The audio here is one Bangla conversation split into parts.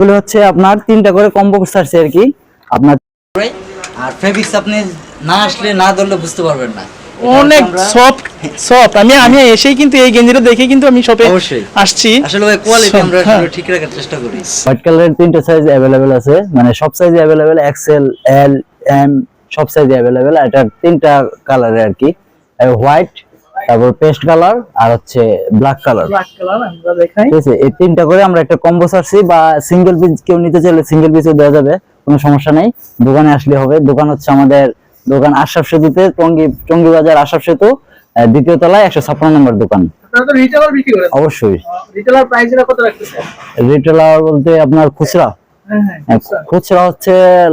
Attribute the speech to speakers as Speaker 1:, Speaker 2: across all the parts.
Speaker 1: এগুলো হচ্ছে আপনার তিনটা করে কম্বো ছাড়ছে আর কি। আপনার
Speaker 2: আর ফেব্রিক্স আপনি না আসলে না ধরলে বুঝতে পারবেন না।
Speaker 3: অনেক সফট সফট আমি আমি এসেই কিন্তু এই গেঞ্জিটা দেখে কিন্তু আমি শপে
Speaker 2: অবশ্যই।
Speaker 3: আসছি।
Speaker 2: আসলে ওই কোয়ালিটি আমরা
Speaker 3: হ্যাঁ।
Speaker 2: আসলে ঠিক রাখার চেষ্টা করি।
Speaker 1: হোয়াইট কালারের তিনটা সাইজ অ্যাভেলেবেল আছে। মানে সব সাইজে অ্যাভেলেবেল এক্সেল এল এম সব সাইজে অ্যাভেলেবেল এটা তিনটা কালারের আর কি। হোয়াইট তারপর পেস্ট কালার আর হচ্ছে ব্ল্যাক কালার
Speaker 3: ব্ল্যাক কালার আমরা দেখাই।
Speaker 1: ঠিক আছে এই তিনটা করে আমরা একটা কম্বো ছাড়ছি বা সিঙ্গেল পিস কেউ নিতে চাইলে সিঙ্গেল পিসও দেওয়া যাবে কোনো সমস্যা নেই। দোকানে আসলে হবে। দোকান হচ্ছে আমাদের দোকান আশরাফ সেতুতে টঙ্গি টঙ্গী বাজার আশরাফ সেতু দ্বিতীয় তলায় একশো ছাপ্পান্ন নম্বর দোকান। অবশ্যই।
Speaker 3: রিটেলার
Speaker 1: বলতে আপনার খুচরা।
Speaker 3: হ্যাঁ হ্যাঁ
Speaker 1: হ্যাঁ, খুচরা। হচ্ছে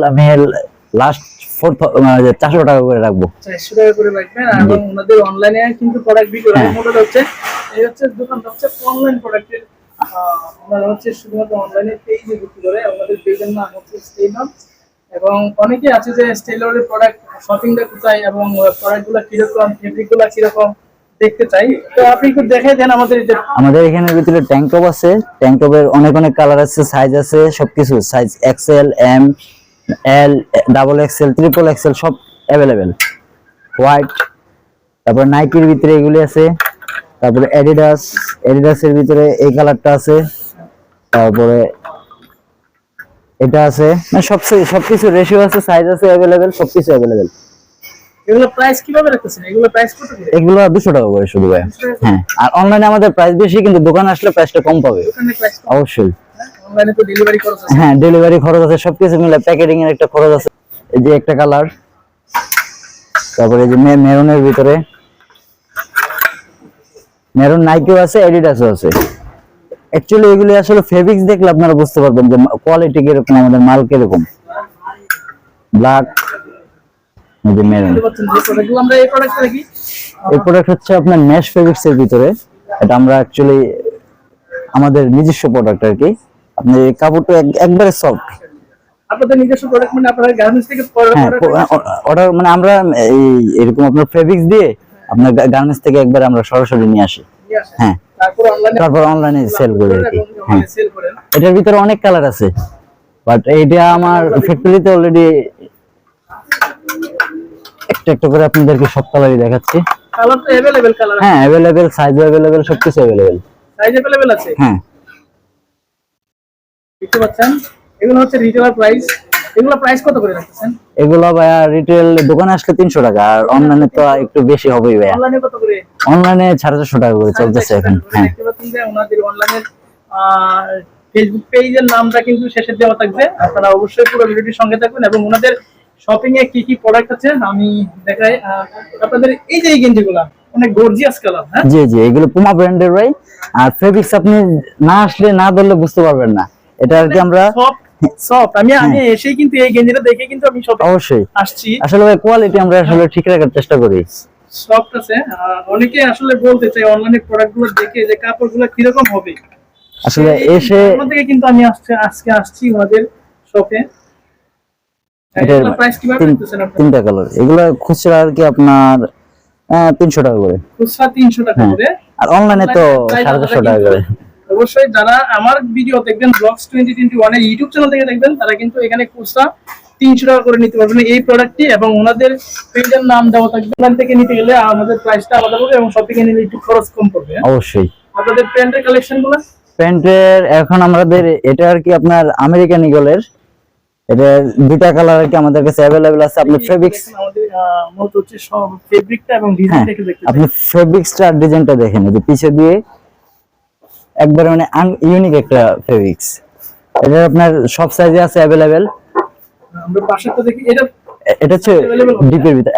Speaker 1: আমি লাস্ট ফোর চারশো টাকা করে রাখব।
Speaker 3: চারশো টাকা করে রাখবেন এবং ওনাদের অনলাইনে কিন্তু প্রোডাক্ট বিক্রি
Speaker 1: হ্যাঁ।
Speaker 3: মোটর হচ্ছে এই হচ্ছে দোকানটা হচ্ছে অনলাইন প্রোডাক্টের ওনারা হচ্ছে শুধুমাত্র অনলাইনে পেজে বিক্রি করে আমাদের পেজের নাম হচ্ছে স্টেলর এবং অনেকেই আছে যে স্টেলরের প্রোডাক্ট শপিংটা কোথায় এবং প্রোডাক্টগুলো কীরকম ফেব্রিকগুলো কীরকম দেখতে চাই। তো আপনি একটু দেখে দেন আমাদের
Speaker 1: আমাদের এখানের ভিতরে ট্যাঙ্ক টপ আছে। ট্যাঙ্ক টপের অনেক অনেক কালার আছে সাইজ আছে সবকিছু। Size XL M L double XL triple XL সব অ্যাভেলেবেল হোয়াইট তারপর নাইকির ভিতরে এগুলি আছে। তারপরে অ্যাডিডাস অ্যাডিডাসের ভিতরে এই কালারটা আছে। তারপরে এটা আছে। মানে সব সবকিছু রেশিও আছে সাইজ আছে অ্যাভেলেবেল সবকিছু অ্যাভেলেবেল
Speaker 3: এগুলো প্রাইস কীভাবে রাখতেছেন? এগুলো প্রাইস কত করে?
Speaker 1: এগুলো দুশো টাকা করে শুধু ভাই। হ্যাঁ আর অনলাইনে আমাদের প্রাইস বেশি কিন্তু দোকানে আসলে প্রাইসটা কম পাবে। অবশ্যই।
Speaker 3: অনলাইনে তো ডেলিভারি খরচ আছে।
Speaker 1: হ্যাঁ ডেলিভারি খরচ আছে সবকিছু মিলে এর একটা খরচ আছে। এই যে একটা কালার তারপরে এই যে মেরুনের ভিতরে। মেরুন নাইকিও আছে এডিডাসও আছে। অ্যাকচুয়ালি এগুলি আসলে ফেব্রিক্স দেখলে আপনারা বুঝতে পারবেন যে কোয়ালিটি কীরকম আমাদের মাল কীরকম। ব্ল্যাক এই যে মেরুন।
Speaker 3: এই
Speaker 1: এই প্রোডাক্ট হচ্ছে আপনার ম্যাশ ফেব্রিক্স এর ভিতরে। এটা আমরা অ্যাকচুয়ালি আমাদের নিজস্ব প্রোডাক্ট আর কি আপনি এই কাপড়টা এক- একবারে সফট
Speaker 3: আপনাদের নিজস্ব প্রোডাক্ট মানে আপনারা গার্মেন্টস থেকে
Speaker 1: হ্যাঁ
Speaker 3: order-
Speaker 1: অর্ডার মানে আমরা এই এরকম আপনার ফেব্রিক্স দিয়ে আপনার গার্মেন্টস থেকে একবার আমরা সরাসরি নিয়ে আসি
Speaker 3: নিয়ে আসেন।
Speaker 1: হ্যাঁ
Speaker 3: তারপর অনলাইনে
Speaker 1: তারপর অনলাইনে সেল করি আর কি হ্যাঁ
Speaker 3: সেল করেন
Speaker 1: এটার ভিতরে অনেক কালার আছে বাট এইটা আমার ফ্যাক্টরিতে অলরেডি একটা একটা করে আপনাদেরকে সব কালারই দেখাচ্ছি
Speaker 3: কালার তো अवेलेबल কালার
Speaker 1: হ্যাঁ অ্যাভেলেবেল সাইজ অ্যাভেলেবেল সবকিছু অ্যাভেলেবেল
Speaker 3: সাইজ अवेलेबल আছে
Speaker 1: হ্যাঁ
Speaker 3: দেখতে পাচ্ছেন এগুলো হচ্ছে রিটেলার প্রাইস এগুলো প্রাইস কত করে রাখতেছেন
Speaker 1: এগুলো ভাইয়া রিটেল দোকানে আসলে তিনশো টাকা আর অনলাইনে তো একটু বেশি হবেই ভাইয়া
Speaker 3: অনলাইনে কত করে
Speaker 1: অনলাইনে সাড়ে চারশো টাকা করে চলতেছে এখন হ্যাঁ
Speaker 3: দেখতে পাচ্ছেন যে ওনাদের অনলাইনের ফেসবুক পেজের নামটা কিন্তু শেষে দেওয়া থাকবে আপনারা অবশ্যই পুরো ভিডিওটির সঙ্গে থাকবেন এবং ওনাদের শপিং এ কি কি প্রোডাক্ট আছে আমি দেখাই আহ, আপনাদের এই যে এই গেঞ্জিগুলা অনেক গর্জিয়াস কালার হ্যাঁ?
Speaker 1: জি জি এগুলো পুমা ব্র্যান্ডের ভাই আর ফেব্রিক্স আপনি না আসলে না ধরলে বুঝতে পারবেন না। এটা আর কি আমরা
Speaker 3: সফট সফট আমি আমি এসেই কিন্তু এই গেঞ্জিটা দেখে কিন্তু আমি শপিং
Speaker 1: অবশ্যই।
Speaker 3: আসছি।
Speaker 1: আসলে ভাই কোয়ালিটি আমরা আসলে ঠিক রাখার চেষ্টা করি।
Speaker 3: সফট আছে। অনেকে আসলে বলতে চাই অনলাইনে দেখে যে কাপড়গুলো হবে।
Speaker 1: আসলে এসে
Speaker 3: থেকে কিন্তু আমি আসছে আজকে আসছি শপে প্রাইস কীভাবে
Speaker 1: তিনটা কালার এগুলো খুচরা আর কি আপনার তিনশো টাকা করে।
Speaker 3: খুচরা তিনশো টাকা
Speaker 1: হ্যাঁ।
Speaker 3: করে।
Speaker 1: আর অনলাইনে তো সাড়ে চারশো টাকা করে।
Speaker 3: অবশ্যই যারা আমার ভিডিও দেখবেন ব্লগস টোয়েন্টি টোয়েন্টি ওয়ানের ইউটিউব চ্যানেল থেকে দেখবেন তারা কিন্তু এখানে খুচরা তিনশো টাকা করে নিতে পারবেন এই প্রোডাক্টটি এবং ওনাদের পেজের নাম দেওয়া থাকবে। ওখান থেকে নিতে গেলে আমাদের প্রাইসটা আলাদা হবে এবং শপিং এ নিলে একটু খরচ কম পড়বে?
Speaker 1: অবশ্যই।
Speaker 3: আপনাদের প্যান্টের কালেকশনগুলো
Speaker 1: প্যান্টের এখন আমাদের এটা আর কি আপনার আমেরিকান ইগলের এটা দুইটা কালার আর কি আমাদের কাছে অ্যাভেলেবেল আছে। আপনি ফেব্রিক্স
Speaker 3: মূলত হচ্ছে সব ফেব্রিকটা এবং
Speaker 1: হ্যাঁ
Speaker 3: ডিজাইনটা একটু দেখতে
Speaker 1: আপনি ফেব্রিক্সটা ডিজাইনটা দেখেন এই যে পিছে দিয়ে একবারে মানে ইউনিক একটা ফেব্রিক্স এটা আপনার সব সাইজে আছে অ্যাভেলেবেল
Speaker 3: আমরা পাশেরটা দেখি এটা
Speaker 1: এটা হচ্ছে ডিপের ভিতরে।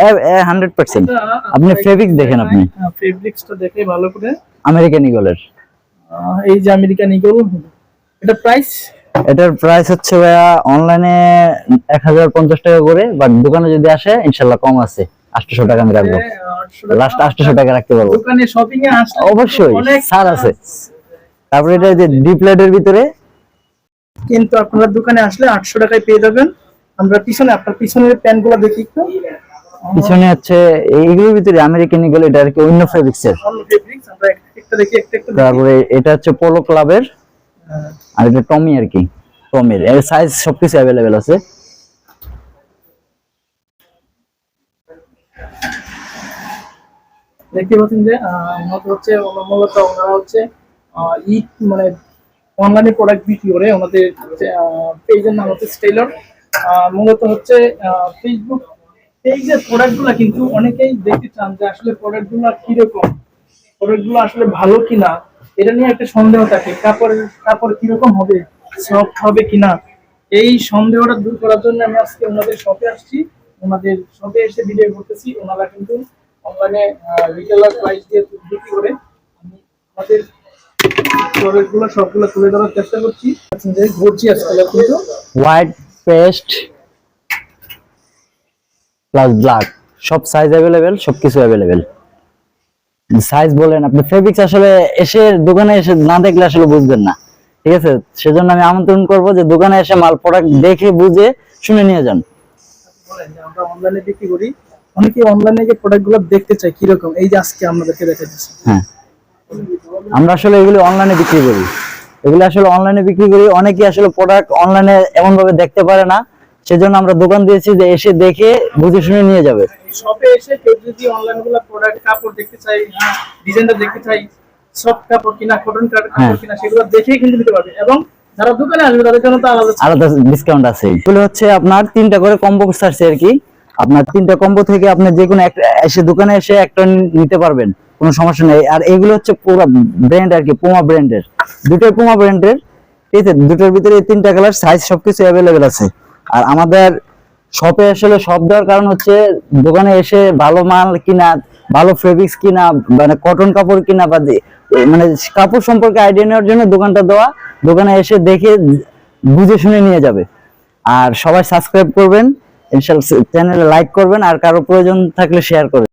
Speaker 1: হান্ড্রেড পার্সেন্ট আপনি fabric দেখেন আপনি।
Speaker 3: ফেব্রিক্সটা দেখে ভালো করে।
Speaker 1: আমেরিকান ইগলের
Speaker 3: এই যে আমেরিকান ইগল এটা প্রাইস
Speaker 1: এটার প্রাইস হচ্ছে ভাইয়া অনলাইনে এক হাজার পঞ্চাশ টাকা করে বাট দোকানে যদি আসে ইনশাল্লাহ কম আছে। আটশোশো টাকা আমি রাখব। লাস্ট আটশোশো টাকা রাখতে পারব। অবশ্যই ছাড় আছে। তারপরে এটা যে ডিপ লাইটের ভিতরে।
Speaker 3: কিন্তু আপনারা দোকানে আসলে আটশো টাকায় পেয়ে যাবেন। আমরা পিছনে আপনার পিছনের প্যান্টগুলো দেখি একটু।
Speaker 1: পিছনে হচ্ছে এইগুলোর ভিতরে আমেরিকান ইগল এটা আর কি অন্য ফেব্রিক্স এর।
Speaker 3: অন্য ফেব্রিক্স আমরা একটা একটা দেখি একটা একটা
Speaker 1: তারপরে এটা হচ্ছে পোলো ক্লাবের। আর এটা টমি আর কি, টমের। এর সাইজ সবকিছু অ্যাভেলেবেল আছে।
Speaker 3: দেখতে পাচ্ছেন যে মূলত হচ্ছে, মূলত ওনারা হচ্ছে ইট মানে অনলাইনে প্রোডাক্ট বিক্রি করে। ওনাদের পেজের নাম হচ্ছে স্টেলর মূলত হচ্ছে ফেসবুক পেজের প্রোডাক্টগুলো কিন্তু অনেকেই দেখতে চান যে আসলে প্রোডাক্টগুলো কীরকম? প্রোডাক্টগুলো আসলে ভালো কিনা? এটা নিয়ে একটা সন্দেহ থাকে, কাপড় কাপড় কীরকম হবে সফট হবে কিনা? এই সন্দেহটা দূর করার জন্য আমি আজকে ওনাদের শপে আসছি। ওনাদের শপে এসে ভিডিও করতেছি। ওনারা কিন্তু অনলাইনে রিটেলার প্রাইস দিয়ে বিক্রি করে। আমি আমাদের প্রোডাক্টগুলো সবগুলো তুলে ধরার চেষ্টা করছি। যে গর্জিয়াস কালার কিন্তু।
Speaker 1: হোয়াইট পেস্ট প্লাস ব্ল্যাক সব সাইজ অ্যাভেলেবেল সবকিছু অ্যাভেলেবেল সাইজ বলেন আপনি ফেব্রিক্স আসলে এসে দোকানে এসে না দেখলে আসলে বুঝবেন না। ঠিক আছে? সেজন্য আমি আমন্ত্রণ করব যে দোকানে এসে মাল প্রোডাক্ট দেখে বুঝে শুনে নিয়ে যান।
Speaker 3: আমরা অনলাইনে বিক্রি করি। অনেকে অনলাইনে যে প্রোডাক্টগুলো দেখতে কীরকম? এই যে আজকে আপনাদেরকে
Speaker 1: হ্যাঁ। আমরা আসলে এগুলো অনলাইনে বিক্রি করি। এগুলো আসলে অনলাইনে বিক্রি করি। অনেকে আসলে প্রোডাক্ট অনলাইনে এমন ভাবে দেখতে পারে না। সেজন্য আমরা দোকান দিয়েছি যে এসে দেখে বুঝে শুনে নিয়ে যাবে।
Speaker 3: শপে এসে কেউ যদি অনলাইনগুলো প্রোডাক্ট কাপড় দেখতে চাই ডিজাইনটা দেখতে চাই সফট কাপড় কিনা কটন কাপড়
Speaker 1: হ্যাঁ।
Speaker 3: কিনা সেগুলো দেখেই কিন্তু নিতে পারবে। এবং যারা দোকানে আসবে তাদের জন্য তো আলাদা
Speaker 1: আলাদা ডিসকাউন্ট আছে। এগুলো হচ্ছে আপনার তিনটা করে কম্বো আর কি। আপনার তিনটা কম্বো থেকে আপনি যে কোনো একটা এসে দোকানে এসে একটা নিতে পারবেন কোনো সমস্যা নেই। আর এগুলো হচ্ছে পুরো ব্র্যান্ড আর কি পুমা ব্র্যান্ডের দুটোই পুমা ব্র্যান্ডের ঠিক আছে দুটোর ভিতরে তিনটা কালার সাইজ সবকিছু অ্যাভেলেবেল আছে। আর আমাদের শপে আসলে সব দেওয়ার কারণ হচ্ছে দোকানে এসে ভালো মাল কিনা, ভালো ফেব্রিক্স কিনা মানে কটন কাপড় কিনা বা মানে কাপড় সম্পর্কে আইডিয়া নেওয়ার জন্য দোকানটা দেওয়া, দোকানে এসে দেখে বুঝে শুনে নিয়ে যাবে। আর সবাই সাবস্ক্রাইব করবেন ইনশাল চ্যানেলে লাইক করবেন, আর কারও প্রয়োজন থাকলে শেয়ার করবেন।